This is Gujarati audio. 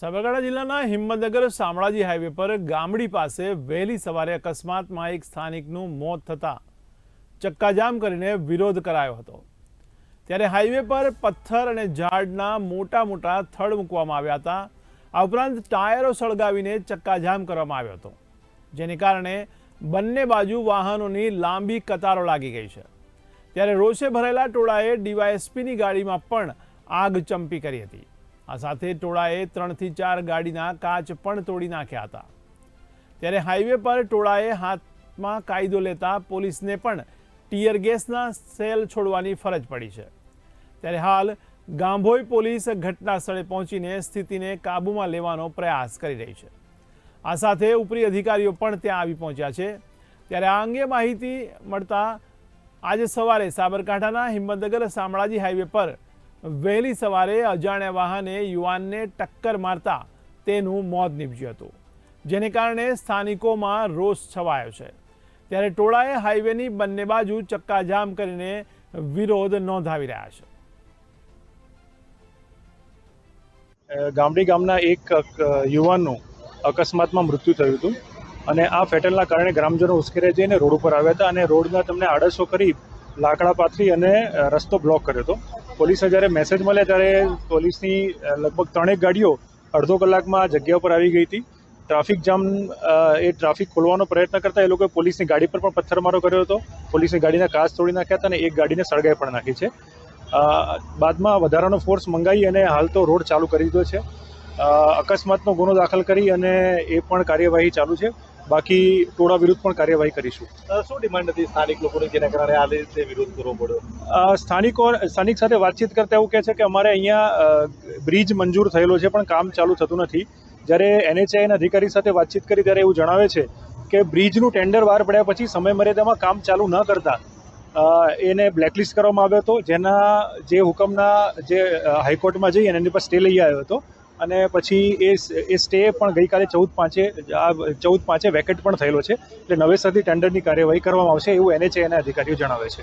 સાબરકાંઠા જિલ્લાના હિંમતનગર શામળાજી હાઈવે પર ગામડી પાસે વહેલી સવારે અકસ્માતમાં એક સ્થાનિકનું મોત થતાં ચક્કાજામ કરીને વિરોધ કરાયો હતો. ત્યારે હાઈવે પર પથ્થર અને ઝાડના મોટા મોટા થડ મૂકવામાં આવ્યા હતા. આ ઉપરાંત ટાયરો સળગાવીને ચક્કાજામ કરવામાં આવ્યો હતો. જેને કારણે બંને બાજુ વાહનોની લાંબી કતારો લાગી ગઈ છે. ત્યારે રોષે ભરેલા ટોળાએ ડીવાયએસપીની ગાડીમાં પણ આગ ચંપી કરી હતી. આ સાથે ટોળાએ ત્રણથી ચાર ગાડીના કાચ પણ તોડી નાખ્યા હતા. ત્યારે હાઈવે પર ટોળાએ હાથમાં કાયદો લેતા પોલીસને પણ ટીયર ગેસના સેલ છોડવાની ફરજ પડી છે. ત્યારે હાલ ગાંભોઈ પોલીસ ઘટના સ્થળે પહોંચીને સ્થિતિને કાબૂમાં લેવાનો પ્રયાસ કરી રહી છે. આ સાથે ઉપરી અધિકારીઓ પણ ત્યાં આવી પહોંચ્યા છે. ત્યારે આ અંગે માહિતી મળતા આજે સવારે સાબરકાંઠાના હિંમતનગર શામળાજી હાઈવે પર વહેલી સવારે અજાણ્યા વાહને યુવાનને ટક્કર મારતા તેનું મોત નીપજ્યું હતું, જેને કારણે સ્થાનિકોમાં રોષ છવાયો છે. ત્યારે ટોળાએ હાઈવેની બંને બાજુ ચક્કાજામ કરીને વિરોધ નોંધાવી રહ્યા છે. ગામડી ગામના એક યુવાનનું અકસ્માતમાં મૃત્યુ થયું હતું અને આ ફેટલના કારણે ગ્રામજનો ઉશ્કેરે જઈને રોડ ઉપર આવ્યા હતા અને રોડના તમને આડસો કરી લાકડા પાથરી અને રસ્તો બ્લોક કર્યો હતો. પોલીસે જ્યારે મેસેજ મળ્યા ત્યારે પોલીસની લગભગ ત્રણેક ગાડીઓ અડધો કલાકમાં જગ્યા ઉપર આવી ગઈ હતી. ટ્રાફિક જામ એ ટ્રાફિક ખોલવાનો પ્રયત્ન કરતા એ લોકોએ પોલીસની ગાડી પર પણ પથ્થરમારો કર્યો હતો. પોલીસની ગાડીના કાચ તોડી નાખ્યા હતા અને એક ગાડીને સળગાઈ પણ નાખી છે. બાદમાં વધારાનો ફોર્સ મંગાવી અને હાલ તો રોડ ચાલુ કરી દીધો છે. અકસ્માતનો ગુનો દાખલ કરી અને એ પણ કાર્યવાહી ચાલુ છે. બાકી ટોળા વિરુદ્ધ પણ કાર્યવાહી કરીશું. શું ડિમાન્ડ હતી સ્થાનિક લોકોની જેના કારણે આ રીતે વિરોધ કરવો પડ્યો? સ્થાનિકો સ્થાનિક સાથે વાતચીત કરતા એવું કહે છે કે અમારે અહીંયા બ્રિજ મંજૂર થયેલો છે પણ કામ ચાલુ થતું નથી. જ્યારે એનએચઆઈના અધિકારી સાથે વાતચીત કરી ત્યારે એવું જણાવે છે કે બ્રિજનું ટેન્ડર બહાર પડ્યા પછી સમય મર્યાદામાં કામ ચાલુ ન કરતા એને બ્લેકલિસ્ટ કરવામાં આવ્યો હતો. જેના જે હુકમના જે હાઈકોર્ટમાં જઈ અને એની પર સ્ટે લઈ આવ્યો હતો. અને પછી એ એ સ્ટે પણ ગઈકાલે ચૌદ પાંચે, આ ચૌદ પાંચે વેકેટ પણ થયેલો છે. એટલે નવેસરથી ટેન્ડરની કાર્યવાહી કરવામાં આવશે એવું એનએચએના અધિકારીઓ જણાવે છે.